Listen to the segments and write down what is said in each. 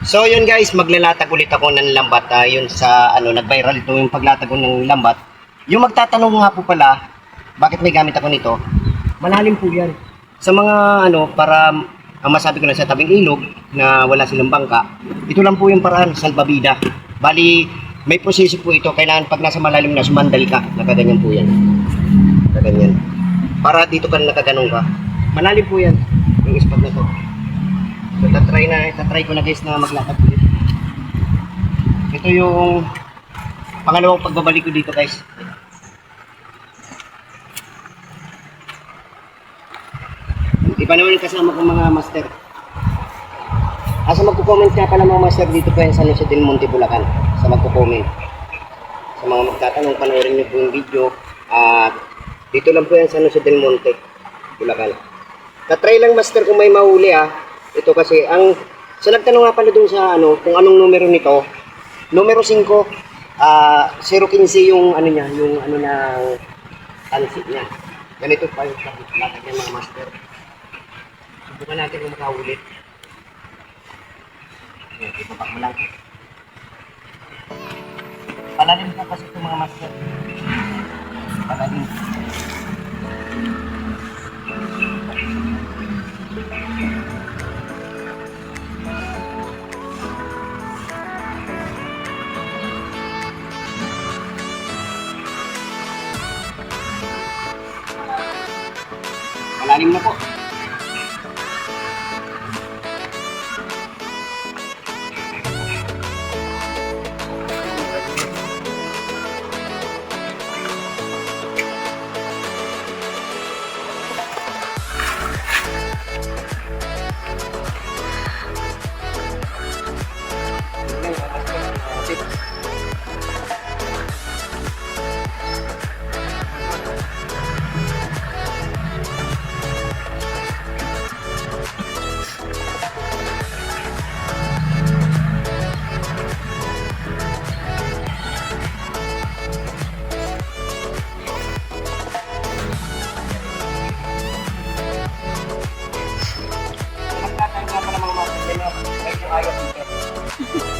So yun guys, maglalatag ulit ako ng lambat. ah, yun sa ano, nag-viral ito yung paglatag ng lambat. Yung magtatanong nga po pala, bakit may gamit ako nito? Malalim po yan. Sa mga ano, para ang masabi ko na sa tabing ilog na wala silang bangka, ito lang po yung paraan, salbabida. Bali, may proseso po ito. Kailangan pag nasa malalim na, sumandal ka. Nakaganyan po yan. Nakaganyan. Para dito ka nakaganon ka. Malalim po yan. Yung spot na to. So, tatry na, tatry ko na guys na maglakad ulit. Ito yung pangalawang pagbabalik ko dito guys. Iba naman yung kasama kong mga master. Asa magko-comment nga pala mga master dito po yan sa Lucio del Monte, Bulacan. Sa magko-comment. Sa mga magtatanong, panoorin niyo po yung video. At dito lang po yan sa Lucio del Monte, Bulacan. Tatry lang master kung may mahuli ah. Ito kasi ang sa nagtanong nga pala dun sa ano kung anong numero nito. Numero 5 ah 015 yung ano niya, yung ano na tansi niya. Ganito pa yung latag niya mga master. Subukan natin kung makahuli. Ayan, ipapak mo lang. Palalim po kasi ito mga master. Palalim. 哼哼。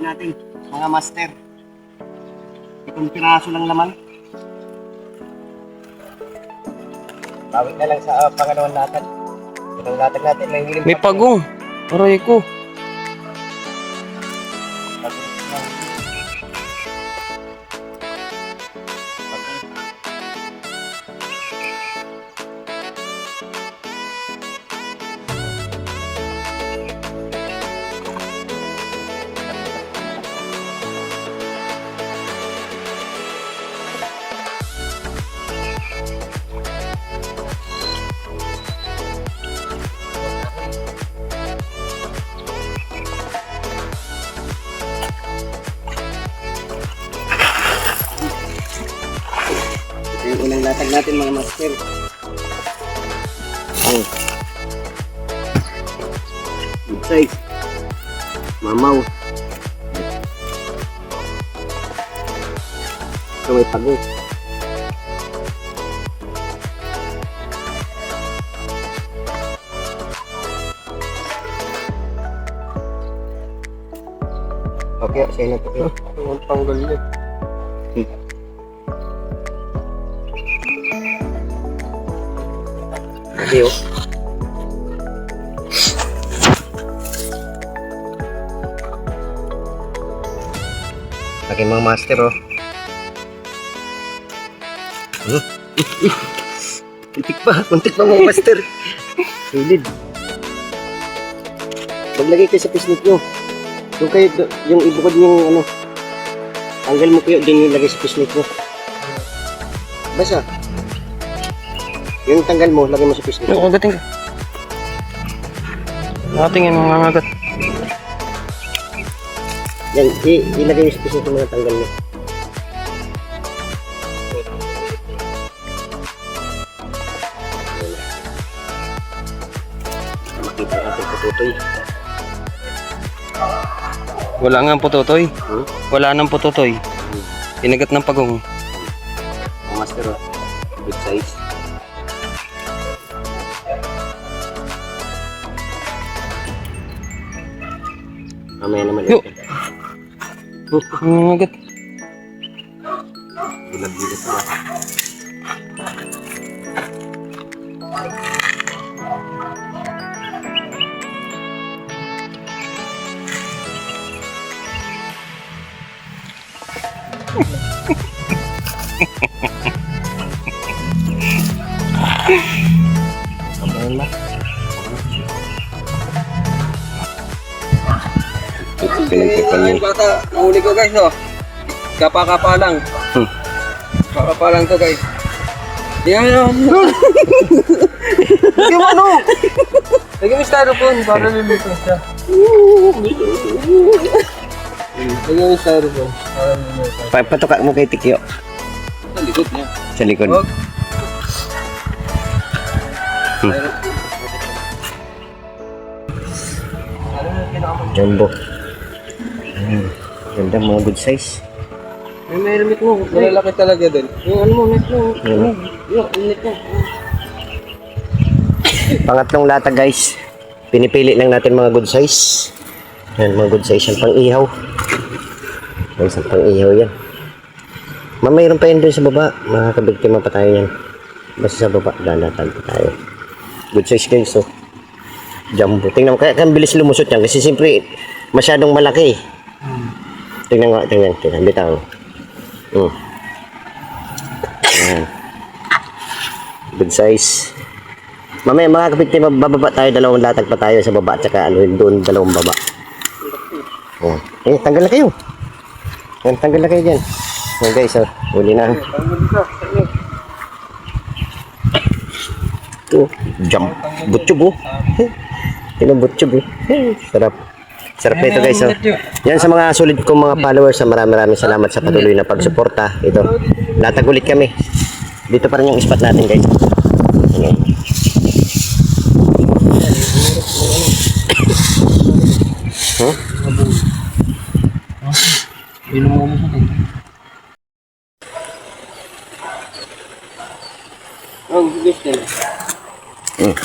natin, mga master. Itong piraso lang laman. Bawit na lang sa uh, pangalawang latag. Itong latag natin, may huling May pagong. Aray ko. Latag natin mga master. Oh. Good size. Mamaw. Ito may pago. Okay, sa'yo na ito. Ang tanggal niya. Okay, oh. Lagi mga master, oh. Hmm. Kuntik pa, kuntik pa mga master. Solid. Maglagay kayo sa pisnik nyo. Yung kayo, yung ibukod yung ano, tanggal mo kayo, din yung lagay sa pisnik mo. Basa. Yung tanggal mo, lagay mo sa pisnik. Yung agating ka. Nakatingin mga ngagat. Yan, i ilagay mo sa pisnik yung mga tanggal mo. Makita natin pututoy. Wala nga putotoy. Hmm? Wala nang putotoy. Kinagat ng pagong. Ang master. Good size. Mamaya naman Yo. ito. Ang ngagat. Bulag-bulag na. Kabayan na. Pinagkakan niya. bata, huli ko guys, no? Kapa-kapa lang. Hmm. Kapa lang to guys. Yan, yan. Di mo ano? Lagyan mo styrofoam para lilito siya. Lagyan mo styrofoam para lilito. Pa- Patuka mo kay Tikyo Sa likod niya. sa likod. Huwag. Hmm. Yung? Jumbo. Ganda mga good size. May may limit mo. Malalaki talaga din. Yung ano mo, net mo. Ano? Yung net mo. Pangatlong lata guys. Pinipili lang natin mga good size. Yan, mga good size yan pang ihaw. Yan, isang pang ihaw yan. Mamayroon pa yun dun sa baba. Makakabigtima pa tayo yan. Basta sa baba, dalatag pa tayo. Good size guys, oh. Jumbo. Tingnan mo, kaya kaya ang bilis lumusot yan. Kasi siyempre, masyadong malaki. Tingnan nga, tingnan, tingnan. Bitaw. Hmm. Yan. Good size. Mamaya mga kapitid, bababa tayo, dalawang latag pa tayo sa baba, at saka ano, doon, dalawang baba. Oh. Eh, tanggal na kayo. Yan, tanggal na kayo dyan. Oh, guys, oh, huli na. Ito, jump. Butchub, oh. Tingnan butchub. Eh, Sarap. Sarap nito, guys, oh. Yan sa mga sulit kong mga followers, sa maraming maraming salamat sa patuloy na pagsuporta. Ito, latag ulit kami. Dito pa rin yung spot natin, guys. Ayan. Huh? Ang gusto. Hmm.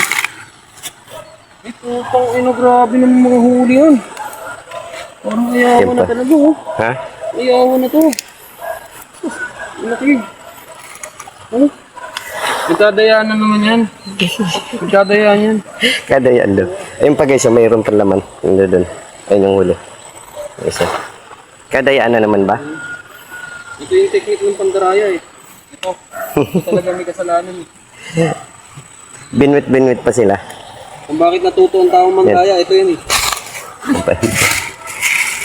Ito, pang ino, grabe ng mga huli yun. Parang ayaw na talaga oh. Ha? Ayaw na to. Laki. Ano? Nagkadayaan na naman yan. Nagkadayaan yan. Kada yan doon. Ayun pa guys, oh, mayroon pa laman. Yung doon. Ayun yung huli. Isa. Kadayaan na naman ba? Ito yung technique ng pandaraya eh. Ito talaga may kasalanan eh. Binwit-binwit pa sila. Kung bakit natuto ang taong mangkaya, ito yun eh.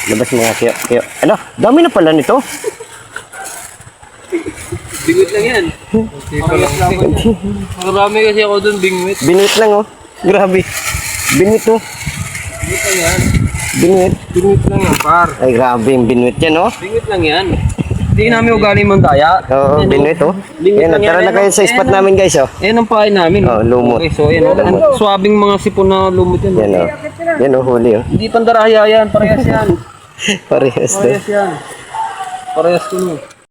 Labas mga kiyo. kiyo. Ano? Dami na pala nito. Bingwit lang yan. Parehas lang yan. Marami kasi ako dun, bingwit. Binwit lang oh. Grabe. Binwit oh. Bingwit lang yan. Binwit. Bingwit lang yan, par. Ay grabe yung binwit yan oh. Bingwit lang yan. Hindi namin ugali mangkaya. Oo, Yan, binwit oh. Yan, tara na kayo sa spot yan. namin guys oh. Ayan ang pahay namin. Oh, lumot. Okay, so ayan. Ang swabing mga sipon na lumot yan. Yan oh. Yan oh, huli oh. Hindi pandaraya yan, parehas yan. Parehas to. Parehas yan. Parehas ko nun.